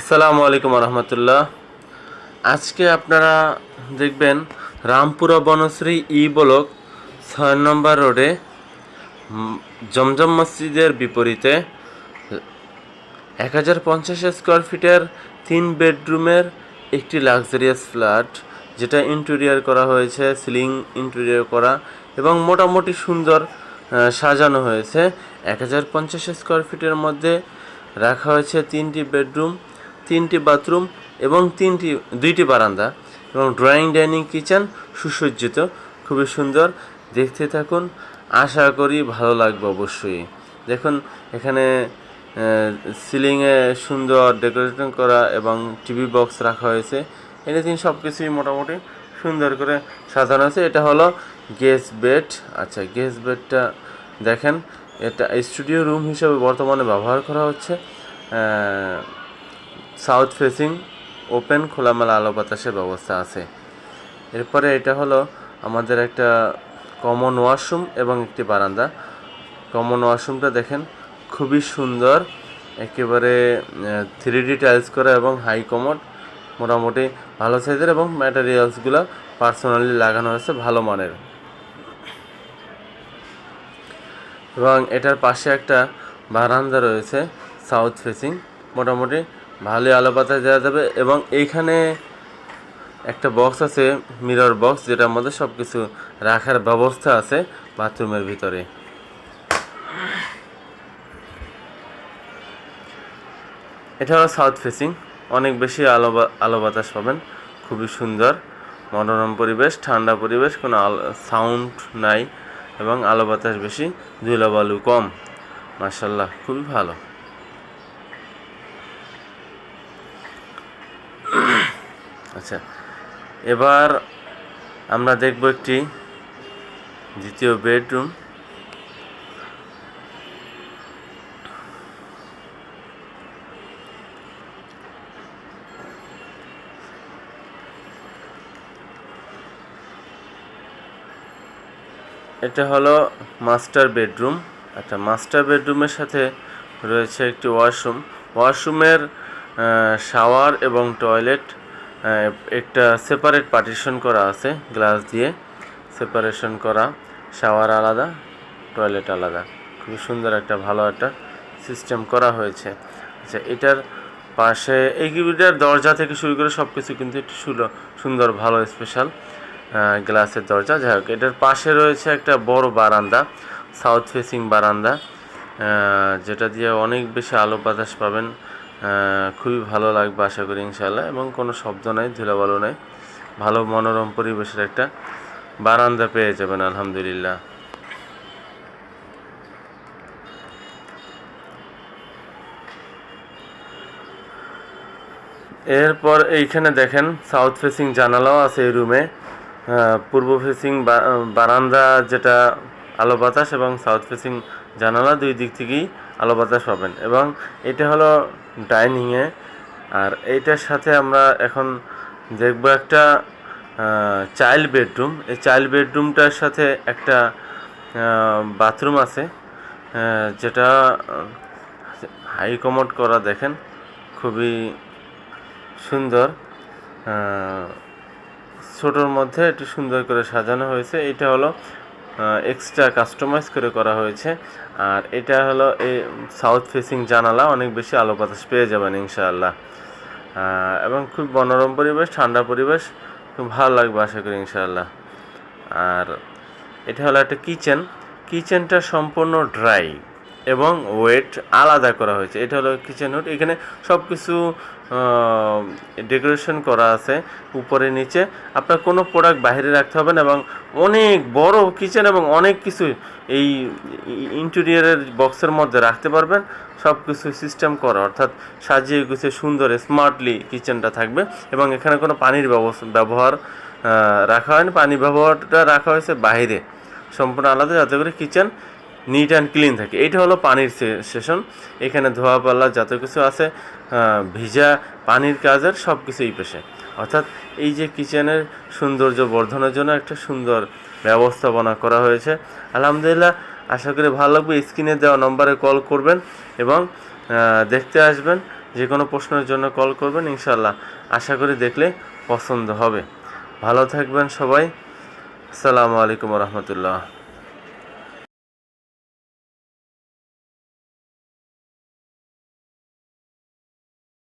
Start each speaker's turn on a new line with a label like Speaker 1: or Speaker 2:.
Speaker 1: আসসালামু আলাইকুম রহমতুল্লাহ আজকে আপনারা দেখবেন রামপুরা বনশ্রী ই ব্লক ছয় নম্বর রোডে জমজম মসজিদের বিপরীতে এক হাজার পঞ্চাশ স্কোয়ার ফিটের তিন বেডরুমের একটি লাক্সারিয়াস ফ্ল্যাট, যেটা ইন্টেরিয়ার করা হয়েছে, সিলিং ইন্টেরিয়ার করা এবং মোটামুটি সুন্দর সাজানো হয়েছে। এক হাজার পঞ্চাশ স্কোয়ার ফিটের মধ্যে রাখা হয়েছে তিনটি বেডরুম। তিনটি বাথরুম এবং তিনটি, দুইটি বারান্দা এবং ড্রয়িং ডাইনিং কিচেন সুসজ্জিত। খুবই সুন্দর। দেখতে থাকুন। আশা করি ভালো লাগবে অবশ্যই। দেখুন, এখানে সিলিংয়ে সুন্দর ডেকোরেশন করা এবং টিভি বক্স রাখা হয়েছে। এনিথিং সব কিছুই মোটামুটি সুন্দর করে সাজানো হয়েছে এটা হলো গেস্ট বেড। আচ্ছা গেস্ট বেডটা দেখেন। এটা স্টুডিও রুম হিসেবে বর্তমানে ব্যবহার করা হচ্ছে। সাউথ ফেসিং, ওপেন, খোলামেলা আলো বাতাসের ব্যবস্থা আছে। এরপরে এটা হলো আমাদের একটা কমন ওয়াশরুম এবং একটি বারান্দা। কমন ওয়াশরুমটা দেখেন, খুবই সুন্দর, একেবারে থ্রি ডি টাইলস করা এবং হাই কমোড মোটামুটি ভালো সাইজের এবং ম্যাটেরিয়ালসগুলো পার্সোনালি লাগানো হয়েছে ভালো মানের। এবং এটার পাশে একটা বারান্দা রয়েছে সাউথ ফেসিং, মোটামুটি ভালোই আলো বাতাস দেওয়া যাবে এবং এইখানে একটা বক্স আছে মিরর বক্স যেটার মধ্যে সব কিছু রাখার ব্যবস্থা আছে বাথরুমের ভিতরে। এটা হলো সাউথ ফেসিং অনেক বেশি আলো আলো বাতাস পাবেন, খুবই সুন্দর, মনোরম পরিবেশ, ঠান্ডা পরিবেশ, কোনো সাউন্ড নাই এবং আলো বাতাস বেশি ধুলাবালু কম মার্শাল্লাহ খুবই ভালো। আচ্ছা এবার আমরা দেখব একটি দ্বিতীয় বেডরুম। এটা হলো মাস্টার বেডরুম। আচ্ছা মাস্টার বেডরুমের সাথে রয়েছে একটি ওয়াশরুম। ওয়াশরুমের শাওয়ার এবং টয়লেট। একটা সেপারেট পার্টিশন করা আছে গ্লাস দিয়ে। সেপারেশন করা শাওয়ার আলাদা টয়লেট আলাদা। খুবই সুন্দর একটা, ভালো একটা সিস্টেম করা হয়েছে। আচ্ছা এটার পাশে এই গিবিটার দরজা থেকে শুরু করে সব কিছু কিন্তু একটু সুন্দর, ভালো স্পেশাল গ্লাসের দরজা। যাই হোক, এটার পাশে রয়েছে একটা বড় বারান্দা সাউথ ফেসিং বারান্দা যেটা দিয়ে অনেক বেশি আলো বাতাস পাবেন। খুবই ভালো লাগবে আশা করি ইনশাল্লাহ এবং কোনো শব্দ নাই, ধুলাবালু নাই। ভালো মনোরম পরিবেশের একটা বারান্দা পেয়ে যাবেন, আলহামদুলিল্লাহ। এরপর এইখানে দেখেন সাউথ ফেসিং জানালাও আছে এই রুমে পূর্ব ফেসিং বারান্দা যেটা আলো বাতাস এবং সাউথ ফেসিং জানালা দুই দিক থেকেই আলো বাতাস পাবেন। এবং এটা হলো ডাইনিংয়ে। আর এইটার সাথে আমরা এখন দেখব একটা চাইল্ড বেডরুম। এই চাইল্ড বেডরুমটার সাথে একটা বাথরুম আছে যেটা হাই কমোড করা দেখেন, খুবই সুন্দর। ছোটোর মধ্যে একটু সুন্দর করে সাজানো হয়েছে। এটা হলো এক্সট্রা কাস্টমাইজ করে করা হয়েছে। আর এটা হলো এই সাউথ ফেসিং জানালা, অনেক বেশি আলো বাতাস পেয়ে যাবেন ইনশাআল্লাহ। এবং খুব মনোরম পরিবেশ, ঠান্ডা পরিবেশ, খুব ভালো লাগবে আশা করি ইনশাআল্লাহ। আর এটা হলো একটা কিচেন কিচেনটা সম্পূর্ণ ড্রাই এবং ওয়েট আলাদা করা হয়েছে। এটা হলো কিচেন হুড এখানে সব কিছু ডেকোরেশন করা আছে উপরে, নিচে। আপনার কোনো প্রোডাক্ট বাইরে রাখতে হবে না এবং অনেক বড় কিচেন এবং অনেক কিছু এই ইন্টেরিয়ারের বক্সের মধ্যে রাখতে পারবেন। সব কিছু সিস্টেম করা, অর্থাৎ সাজিয়ে গুছিয়ে সুন্দর স্মার্টলি কিচেনটা থাকবে এবং এখানে কোনো পানির ব্যবহার রাখা হয়নি। পানি ব্যবহারটা রাখা হয়েছে বাইরে সম্পূর্ণ আলাদা, যাতে করে কিচেন নিট অ্যান্ড ক্লিন থাকে। এটা হলো পানির সেশন। এখানে ধোয়া পাল্লা যত কিছু আছে ভিজা পানির কাজের সব কিছু এই পেশে। অর্থাৎ এই যে কিচেনের সৌন্দর্য বর্ধনের জন্য একটা সুন্দর ব্যবস্থাপনা করা হয়েছে। আলহামদুলিল্লাহ, আশা করি ভালো লাগবে। স্ক্রিনে দেওয়া নম্বরে কল করবেন এবং দেখতে আসবেন। যে কোনো প্রশ্নের জন্য কল করবেন ইনশাল্লাহ আশা করি দেখলে পছন্দ হবে। ভালো থাকবেন সবাই। আসসালামু আলাইকুম রহমতুল্লাহ।